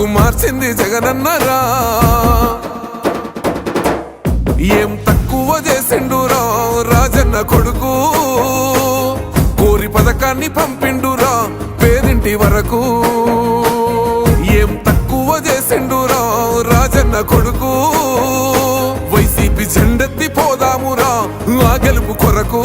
బతుకు మార్చింది జగనన్నరా. ఏం తక్కువ చేసిండురా రాజన్న కొడుకు. కోరి పథకాన్ని పంపిండురా పేరింటి వరకు. ఏం తక్కువ చేసిండురా రాజన్న కొడుకు. వైసీపీ జెండెత్తి పోదామురా ఆ గెలుపు కొరకు.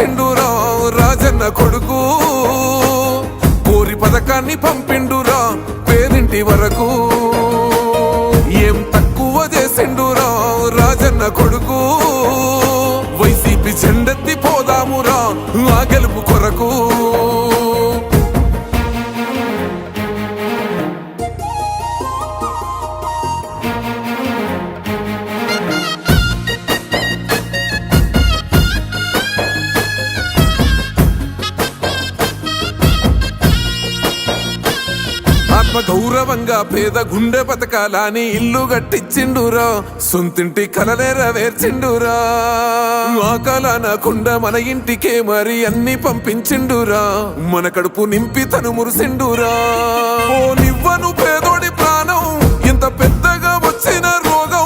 తక్కువ రాజన్న కొడుకు. ఊరి పథకాన్ని పంపిండురా పేరింటి వరకు. ఏం తక్కువ చేసిండురా రాజన్న కొడుకు. వైసీపీ జెండెత్తి ఆత్మ గౌరవంగా పేద గుండె బతకాలని ఇల్లు కట్టించిండురా సొంతింటి కలనేరవేర్చిండురా ఆ కలనకుండా మన ఇంటికే మరి అన్ని పంపించిండురా? మన కడుపు నింపి తను మురిసిండురా? ఓ పేద